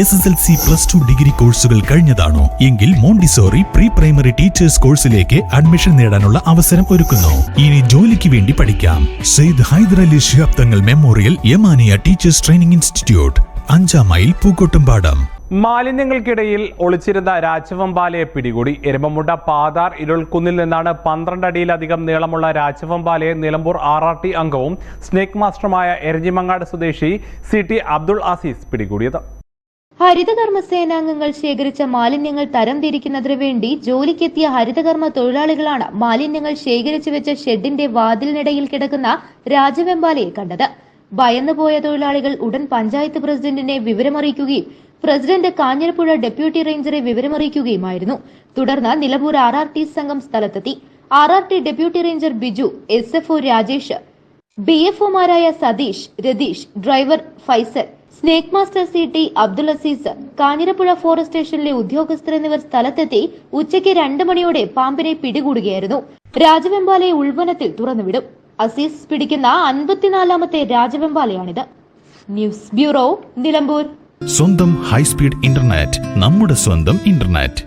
S S L C plus two degree കോഴ്സുകൾ കഴിഞ്ഞതാണോ? എങ്കിൽ മോണ്ടിസോറി പ്രീ പ്രൈമറി ടീച്ചേഴ്സ് കോഴ്സിലേക്ക് അഡ്മിഷൻ നേടാനുള്ള അവസരം ഒരുക്കുന്നു. ഇനി ജോലിക്ക് വേണ്ടി പഠിക്കാം. Sayyid Hyderali Shihab Thangal memorial Yamaniya teachers training institute അഞ്ചാം മൈൽ പൂക്കോട്ടുംപാടം. മാലിന്യങ്ങൾക്കിടയിൽ ഒളിച്ചിരുന്ന രാജവമ്പാലയെ പിടികൂടി എരുമമുണ്ട പാതാർ ഇരുൾക്കുന്നിൽ നിന്നാണ് പന്ത്രണ്ട് അടിയിലധികം നീളമുള്ള രാജവമ്പാലയെ നിലമ്പൂർ ആർ ആർ ടി അംഗവും സ്നേക് മാസ്റ്ററുമായ എരഞ്ഞിമങ്ങാട് സ്വദേശി സി ടി അബ്ദുൾ അസീസ് പിടികൂടിയത്. ഹരിതകർമ്മ സേനാംഗങ്ങൾ ശേഖരിച്ച മാലിന്യങ്ങൾ തരംതിരിക്കുന്നതിനു വേണ്ടി ജോലിക്കെത്തിയ ഹരിതകർമ്മ തൊഴിലാളികളാണ് മാലിന്യങ്ങൾ ശേഖരിച്ചു വെച്ച ഷെഡിന്റെ വാതിലിനിടയിൽ കിടക്കുന്ന രാജവെമ്പാലയെ കണ്ടത്. ഭയന്നുപോയ തൊഴിലാളികൾ ഉടൻ പഞ്ചായത്ത് പ്രസിഡന്റിനെ വിവരമറിയിക്കുകയും പ്രസിഡന്റ് കാഞ്ഞിരപ്പുഴ ഡെപ്യൂട്ടി റേഞ്ചറെ വിവരമറിയിക്കുകയുമായിരുന്നു. തുടർന്ന് നിലമ്പൂർ ആർ ആർ ടി സംഘം സ്ഥലത്തെത്തി. R R T deputy ranger Biju S F O Rajesh B F ഒമാരായ Satheesh Ratheesh driver Faisal snake master C T Abdul Azeez Kanjirappuzha forest സ്റ്റേഷനിലെ ഉദ്യോഗസ്ഥർ എന്നിവർ സ്ഥലത്തെത്തി ഉച്ചയ്ക്ക് രണ്ട് മണിയോടെ പാമ്പിനെ പിടികൂടുകയായിരുന്നു. രാജവെമ്പാലയെ ഉൾവനത്തിൽ തുറന്നുവിടും. അസീസ് പിടിക്കുന്ന അൻപത്തിനാലാമത്തെ രാജവെമ്പാലയാണിത്. News bureau Nilambur. സ്വന്തം ഹൈസ്പീഡ് ഇന്റർനെറ്റ് നമ്മുടെ സ്വന്തം ഇന്റർനെറ്റ്.